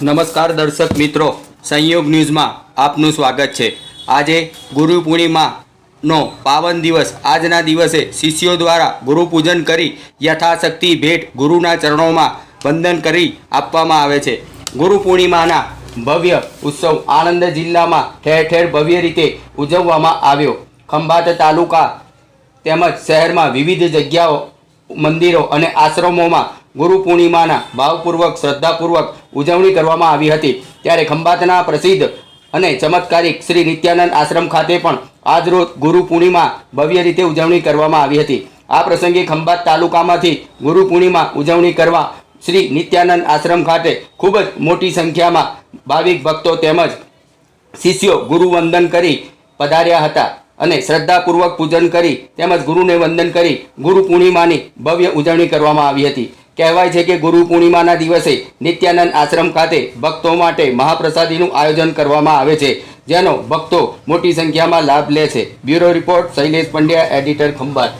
નમસ્કાર દર્શક મિત્રો, સંયોગ ન્યૂઝમાં આપનું સ્વાગત છે. આજે ગુરુ પૂર્ણિમાનો પાવન દિવસ. આજના દિવસે શિષ્યો દ્વારા ગુરુપૂજન કરી યથાશક્તિ ભેટ ગુરુના ચરણોમાં વંદન કરી આપવામાં આવે છે. ગુરુ પૂર્ણિમાના ભવ્ય ઉત્સવ આણંદ જિલ્લામાં ઠેર ઠેર ભવ્ય રીતે ઉજવવામાં આવ્યો. ખંભાત તાલુકા તેમજ શહેરમાં વિવિધ જગ્યાઓ, મંદિરો અને આશ્રમોમાં ગુરુ પૂર્ણિમાના ભાવપૂર્વક, શ્રદ્ધાપૂર્વક ઉજવણી કરવામાં આવી હતી. ત્યારે ખંભાતના પ્રસિદ્ધ અને ચમત્કારિક શ્રી નિત્યાનંદ આશ્રમ ખાતે પણ આજરોજ ગુરુ પૂર્ણિમા ભવ્ય રીતે ઉજવણી કરવામાં આવી હતી. આ પ્રસંગે ખંભાત તાલુકામાંથી ગુરુ પૂર્ણિમા ઉજવણી કરવા શ્રી નિત્યાનંદ આશ્રમ ખાતે ખૂબ જ મોટી સંખ્યામાં ભાવિક ભક્તો તેમજ શિષ્યો ગુરુ વંદન કરી પધાર્યા હતા અને શ્રદ્ધાપૂર્વક પૂજન કરી તેમજ ગુરુને વંદન કરી ગુરુ પૂર્ણિમાની ભવ્ય ઉજવણી કરવામાં આવી હતી. કહેવાય છે કે ગુરુ પૂર્ણિમાના દિવસે નિત્યાનંદ આશ્રમ ખાતે ભક્તો માટે મહાપ્રસાદીનું આયોજન કરવામાં આવે છે, જેનો ભક્તો મોટી સંખ્યામાં લાભ લે છે. Bureau report Shailesh Pandya, editor Khambhat.